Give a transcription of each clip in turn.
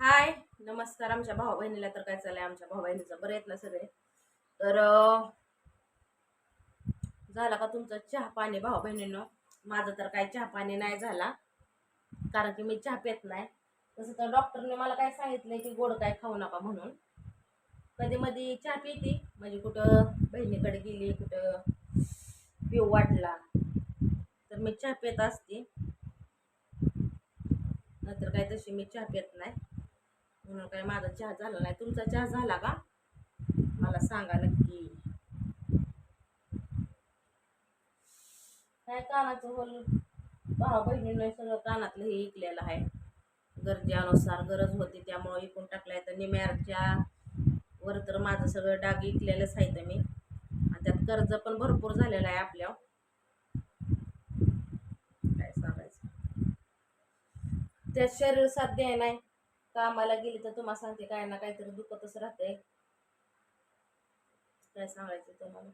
हाय नमस्कार आमच्या भाऊ बहिणीला तर काय चाललंय? आमच्या भाऊ बहिणीचं बरं येत ना सगळे. तर झाला का तुमचं चहा पाणी भाऊ बहिणीनं माझं तर काय चहा पाणी नाही झाला कारण की मी चहा पित नाही. तसं तर डॉक्टरने मला काय सांगितलंय की गोड काय खाऊ नका म्हणून. कधी मध्ये चहा पिते म्हणजे कुठं बहिणीकडे गेली कुठं पिऊ वाटला तर मी चहा पेत असते. नंतर काय तशी मी चहा पेत नाही. म्हणून काय माझा चहा झाला नाही. तुमचा चहा झाला का? मला सांगा नक्की. काय कानाचं होल भावा बहिणीने सगळं कानातलं हे ऐकलेलं आहे. गरजेनुसार गरज होती त्यामुळे इकून टाकलाय. तर निम्याच्या वर तर माझं सगळं डाग इकलेलंच आहे तर मी. आणि त्यात कर्ज पण भरपूर झालेलं आहे आपल्या. काय सांगायचं? त्यात शरीर साथ द्याय नाही कामाला गेली तर तुम्हाला सांगते काय ना काहीतरी दुखतच राहते. काय सांगायचं तुम्हाला?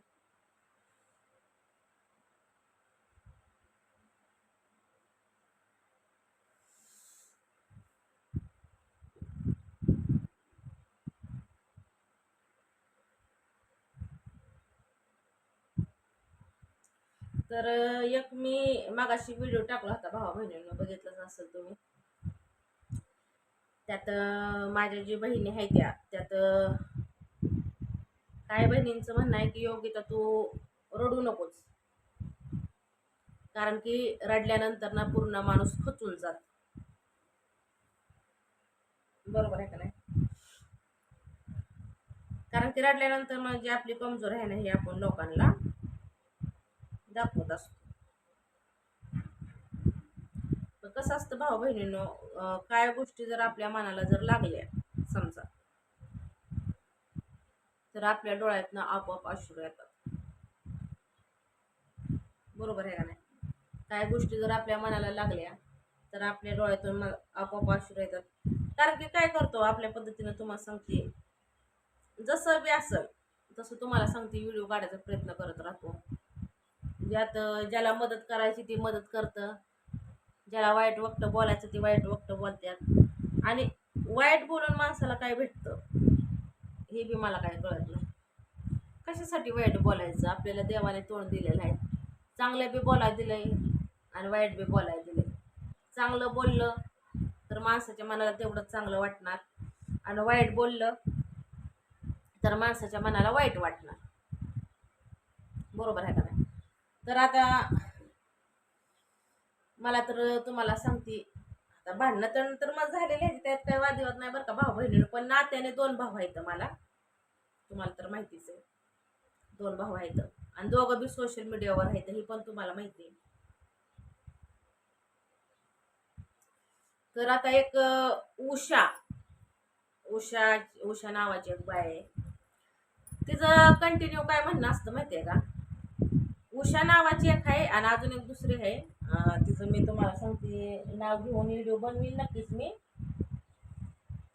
तर एक मी मागाशी व्हिडिओ टाकला होता भावा बहिणीनं बघितलंच असेल तुम्ही. त्यात माझ्या जी बहिणी आहेत त्या त्यात काय बहिणींचं म्हणणं आहे की योगिता तू रडू नकोस. कारण की रडल्यानंतर ना पूर्ण माणूस खचून जात. बरोबर आहे का नाही? कारण की रडल्यानंतर म्हणजे आपली कमजोर आहे ना हे आपण लोकांना दाखवत असतो. तर कसं असतं भाऊ बहिणीनं काय गोष्टी जर आपल्या मनाला जर लागल्या समजा तर आपल्या डोळ्यातनं आपोआप अश्रू येतात. बरोबर आहे का नाही? काय गोष्टी जर आपल्या मनाला लागल्या तर आपल्या डोळ्यातून आपोआप अश्रू येतात. कारण की काय करतो आपल्या पद्धतीनं तुम्हाला सांगते जसं बी असेल तसं तुम्हाला सांगते व्हिडिओ काढायचा प्रयत्न करत राहतो. ज्यात ज्याला मदत करायची ती मदत करतं. ज्याला वाईट वक्त बोलायचं ते वाईट वक्त बोलतात आणि वाईट बोलून माणसाला काय भेटतं? हे बी मला काय कळत नाही. कशासाठी वाईट बोलायचं? आपल्याला देवाने तोंड दिलेलं आहे. चांगलं बी बोलायला दिलंय आणि वाईट बी बोलायला दिलंय. चांगलं बोललं तर माणसाच्या मनाला तेवढंच चांगलं वाटणार. आणि वाईट बोललं तर माणसाच्या मनाला वाईट वाटणार. बरोबर आहे का नाही? तर आता मला तर तुम्हाला सांगते आता भांडणं तर नंतर मग झालेले आहेत त्यात काय वादविवाद नाही बरं का भाऊ बहिणीनं. पण नात्याने दोन भाऊ आहेत मला. तुम्हाला तर माहितीच आहे. दोन भाऊ आहेत. आणि दोघं बी सोशल मीडियावर आहेत हे पण तुम्हाला माहिती आहे. तर आता एक उषा. उषा उषा नावाची एक बाय आहे. तिचं कंटिन्यू काय म्हणणं असतं माहिती आहे का? उषा नावाची एक आहे आणि अजून एक दुसरी आहे. तिचं मी तुम्हाला सांगते नाव घेऊन व्हिडिओ बनवीन नक्कीच मी.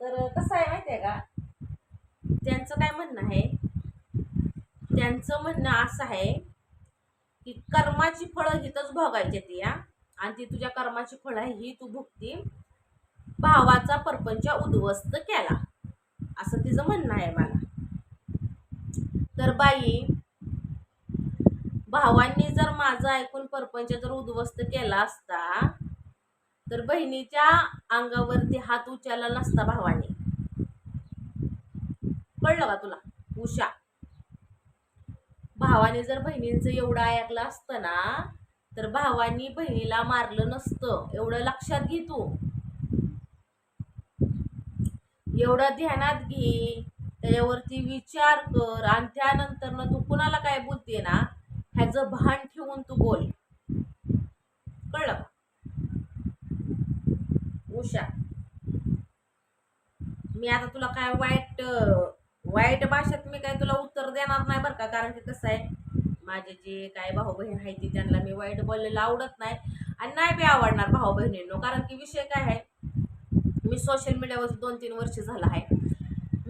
तर कसं आहे माहिती आहे का? त्यांचं काय म्हणणं आहे? त्यांचं म्हणणं असं आहे की कर्माची फळं हिथंच भोगायची ती या आणि ती तुझ्या कर्माची फळं आहे ही तू भुगती भावाचा परपंच उद्ध्वस्त केला. असं तिचं म्हणणं आहे मला. तर बाई भावांनी जर माझं ऐकून परपंच जर उद्ध्वस्त केला असता तर बहिणीच्या अंगावरती हात उचलला नसता भावाने. कळलं का तुला? उषा. भावाने जर बहिणींचं एवढं ऐकलं असतं ना तर भावानी बहिणीला मारलं नसतं. एवढं लक्षात घे तू. एवढं ध्यानात घे. त्याच्यावरती विचार कर. आणि त्यानंतर ना तू कुणाला काय बोलते ना? ह्याचं भान ठेवून तू बोल. कळलं उषा मी आता तुला काय वाईट वाईट भाषेत मी काय तुला उत्तर देणार नाही बरं का? कारण की कसं आहे माझे जे काय भाऊ बहीण आहे ती त्यांना मी वाईट बोललेलं आवडत नाही आणि नाही बी आवडणार भाऊ बहिणींनो कारण की विषय काय आहे मी सोशल मीडियावर दोन तीन वर्ष झालं आहे.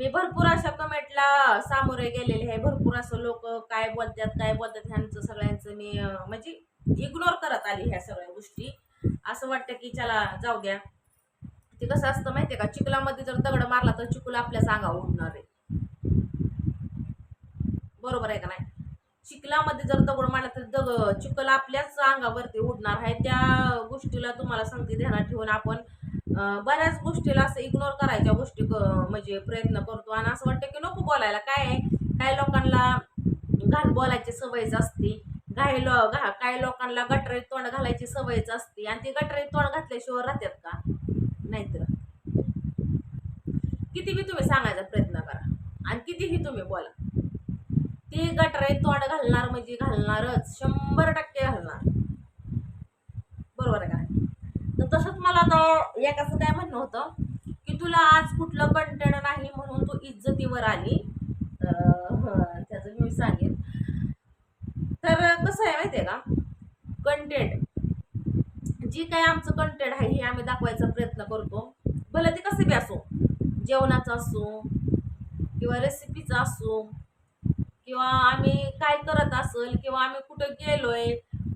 मी भरपूर अशा कमेंटला सामोरे गेलेले आहे. भरपूर असं लोक काय बोलतात काय बोलतात ह्यांचं सगळ्यांचं मी म्हणजे इग्नोर करत आली ह्या सगळ्या गोष्टी. असं वाटतं की चला जाऊ द्या. ते कसं असतं माहितीये का? चिखलामध्ये जर दगड मारला तर चिखल आपल्याच अंगावर उडणार आहे. बरोबर आहे का नाही? चिखलामध्ये जर दगड मारला तर दग चिखल आपल्याच अंगावरती उडणार आहे. त्या गोष्टीला तुम्हाला सांगते ध्यानात ठेवून आपण बऱ्याच गोष्टीला असं इग्नोर करायच्या गोष्टी म्हणजे प्रयत्न करतो. आणि असं वाटतं की नको बोलायला. काय आहे? काही लोकांना घाण बोलायची सवयच असते. काही लो घा काही लोकांना गटरीत तोंड घालायची सवयच असते. आणि ती गटरीत तोंड घातल्याशिवाय राहतात का? नाहीतर. किती बी तुम्ही सांगायचा प्रयत्न करा. आणि कितीही तुम्ही बोला. ती गटरीत तोंड घालणार म्हणजे घालणारच. शंभर टक्के घालणार. बरोबर आहे का? तर तसंच मला आता एकाचं काय म्हणणं होतं की तुला आज कुठलं कंटेंट नाही म्हणून तू इज्जतीवर आली. तर त्याचं मी सांगेन. तर कसं आहे माहिती आहे का? कंटेंट जी काय आमचं कंटेंट आहे हे आम्ही दाखवायचा प्रयत्न करतो. भले ते कसं बी असो जेवणाचं असो किंवा रेसिपीचं असो किंवा आम्ही काय करत असेल किंवा आम्ही कुठं गेलोय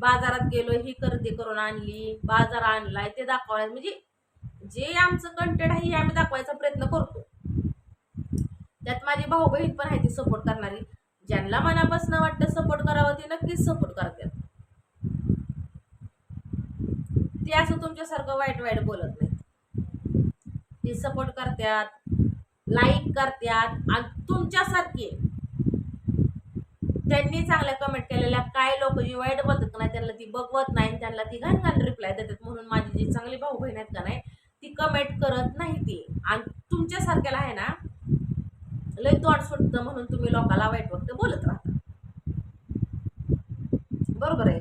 बाजारात गेलो ही खरेदी करून आणली बाजार आणलाय ते दाखवायला. म्हणजे जे आमचं कंटेंट आहे हे आम्ही दाखवायचा प्रयत्न करतो. त्यात माझी भाऊ बहीण पण आहे ती सपोर्ट करणारी. ज्यांना मनापासून वाटतं सपोर्ट करावं ते नक्कीच सपोर्ट करतात. ते असं तुमच्यासारखं वाईट वाईट बोलत नाही. ते सपोर्ट करतात लाईक करतात. आणि तुमच्यासारखे त्यांनी चांगल्या कमेंट केलेल्या काय लोक जी वाईट बोलतात का नाही त्यांना ती बघवत नाही आणि त्यांना ती घाण घाण रिप्लाय देतात. म्हणून माझी जी चांगली भाऊ बहीण आहेत का नाही ती कमेंट करत नाही ती. आणि तुमच्यासारख्याला आहे ना लय तोंड सुटतं म्हणून तुम्ही लोकांना वाईट वाटतं बोलत राहता. बरोबर आहे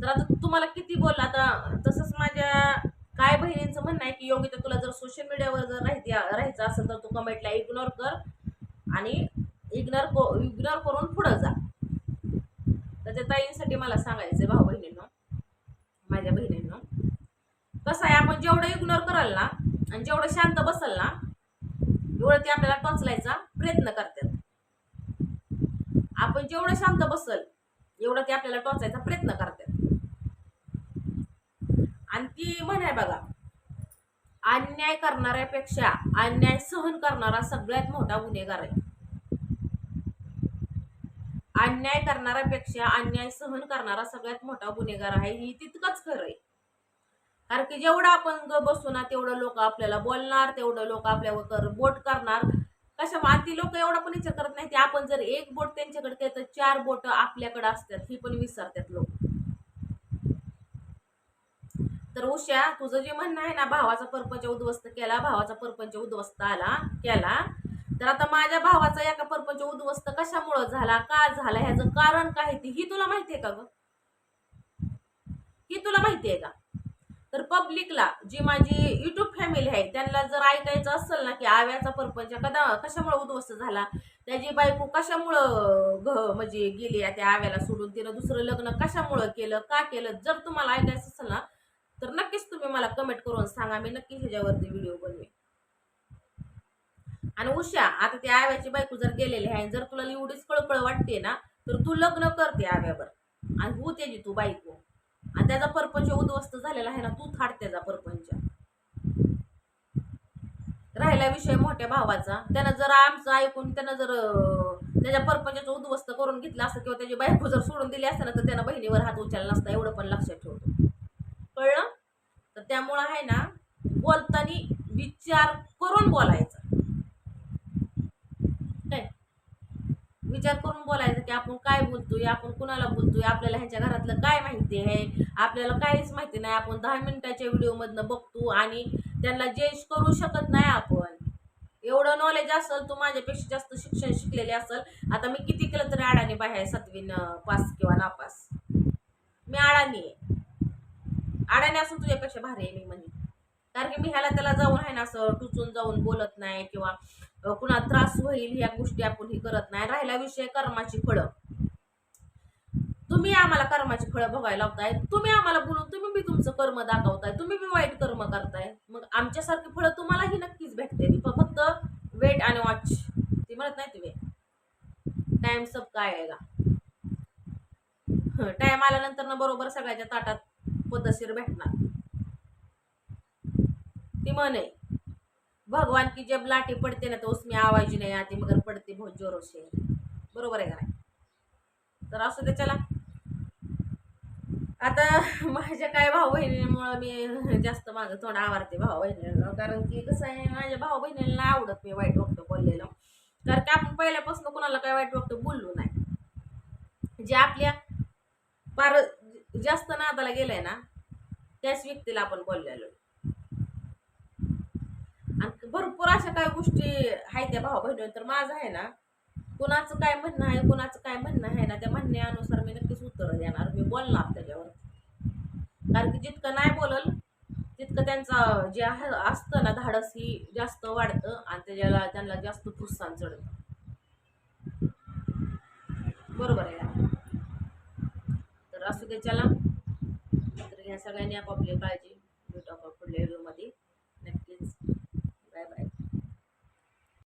तर आता तुम्हाला किती बोलला आता तसंच माझ्या काय बहिणींचं म्हणणं आहे की योगिता तुला जर सोशल मीडियावर जर राहायची राहायचं असेल तर तू कमेंटला इग्नोर कर. आणि इग्नोर इग्नोर करून पुढं जा. तर त्या ताईंसाठी मला सांगायचं भाऊ बहिणींनो माझ्या बहिणींनो कसं आहे आपण जेवढं इग्नोर कराल ना आणि जेवढं शांत बसल ना एवढं ते आपल्याला टोचलायचा प्रयत्न करतात. आपण जेवढं शांत बसल एवढं ते आपल्याला टोचायचा प्रयत्न करतात. आणि ती म्हणाय बघा अन्याय करणाऱ्यापेक्षा अन्याय सहन करणारा सगळ्यात मोठा गुन्हेगार आहे. अन्याय करणाऱ्यापेक्षा अन्याय सहन करणारा सगळ्यात मोठा गुन्हेगार आहे ही तितकंच खरं आहे. कारण की जेवढं आपण ग बसू ना तेवढं लोक आपल्याला बोलणार तेवढं लोक आपल्यावर बोट करणार. कशा माती लोक एवढा पण विचार करत नाही ते आपण जर एक बोट त्यांच्याकडे केलं तर चार बोट आपल्याकडे असतात ही पण विसरतात लोक. तर उषा तुझं जे म्हणणं आहे ना भावाचा परपंच उद्ध्वस्त केला भावाचा परपंच उद्ध्वस्त आला केला तर आता माझ्या भावाचा एका परपंच उद्ध्वस्त कशामुळं झाला का झाला ह्याचं कारण काय ते ही तुला माहिती आहे का ग? ही तुला माहिती आहे का? तर पब्लिकला जी माझी युट्यूब फॅमिली आहे त्यांना जर ऐकायचं असेल ना की आव्याचा परपंच कदा कशामुळे उद्ध्वस्त झाला? त्याची बायको कशामुळं घ म्हणजे गेली त्या आव्याला सोडून? तिनं दुसरं लग्न कशामुळं केलं का केलं? जर तुम्हाला ऐकायचं असेल ना तर नक्कीच तुम्ही मला कमेंट करून सांगा. मी नक्की ह्याच्यावरती व्हिडिओ बनवेन. आणि उषा आता त्या आव्याची बायको जर गेलेली आहे जर तुला एवढीच कळकळ वाटते ना तर तू लग्न करते आव्यावर. आणि हो त्याची तू बायको. आणि त्याचा परपंच उद्ध्वस्त झालेला आहे ना तू थाट त्याचा परपंच. राहिला विषय मोठ्या भावाचा. त्यानं जर आमचं ऐकून त्यानं जर त्याच्या परपंचाचं उद्ध्वस्त करून घेतलं असतं किंवा त्याची बायको जर सोडून दिली असतं ना तर त्यानं बहिणीवर हात उचलला नसता एवढं पण लक्षात ठेवतो कळलं? तर त्यामुळं आहे ना बोलताना विचार करून बोलायचं काय विचार करून बोलायचं की आपण काय बोलतोय आपण कुणाला बोलतोय आपल्याला ह्याच्या घरातलं काय माहिती आहे? आपल्याला काहीच माहिती नाही आपण दहा मिनिटाच्या व्हिडिओमधनं बघतो आणि त्यांना जज करू शकत नाही आपण. एवढं नॉलेज असेल तू माझ्यापेक्षा जास्त शिक्षण शिकलेले असेल आता मी किती केलं तरी अडाणी बाहेर आहे पास किंवा नापास? मी अडाणी आहे. अडाणी असून तुझ्यापेक्षा भारी आहे मी म्हणे. कारण की मी ह्याला त्याला जाऊन आहे ना असं टुचून जाऊन बोलत नाही किंवा कुणा त्रास होईल ह्या गोष्टी आपण ही करत नाही. राहिला विषय कर्माची फळं. तुम्ही आम्हाला कर्माची फळं बघायला लावताय. तुम्ही आम्हाला बोलून तुम्ही बी तुमचं कर्म दाखवताय. तुम्ही बी वाईट कर्म करताय. मग आमच्यासारखी फळं तुम्हालाही नक्कीच भेटते. फक्त वेट आणि वॉच ती म्हणत नाही तुम्ही. टाइम सब काय आहे का टाइम आल्यानंतर ना बरोबर सगळ्याच्या ताटात पद्धतशीर भेटणार. ती म्हणे भगवान की जब लाठी पडते ना तो उसमें आवाज नाही आती मगर पडते बहुत जोरों से. बरोबर आहे का नाही? तर असं त्याच्याला चला. आता माझ्या काय भाऊ बहिणीमुळं मी जास्त माझं तोंड आवडते भाऊ बहिणीला कारण की कसं आहे माझ्या भाऊ बहिणीला आवडत मी वाईट वक्त बोललेलं. कारण की आपण पहिल्यापासून कोणाला काय वाईट वक्त बोललो नाही. जे आपल्या फार जास्त नादाला गेलंय ना त्याच व्यक्तीला आपण बोललेलो. भरपूर अशा काही गोष्टी आहेत त्या भाऊ बहिणी तर माझं आहे ना कुणाचं काय म्हणणं आहे कुणाचं काय म्हणणं आहे ना त्या म्हणण्यानुसार मी नक्कीच उत्तर देणार. मी बोलणार त्याच्यावर. कारण की जितकं नाही बोलल तितकं त्यांचं जे आहे असतं ना धाडस ही जास्त वाढतं आणि त्याच्याला त्यांना जास्त प्रोत्साहन चढतं. बरोबर आहे ना? तर असू दे चला. तर ह्या सगळ्यांनी आपापली काळजी भेटू आपण पुढल्या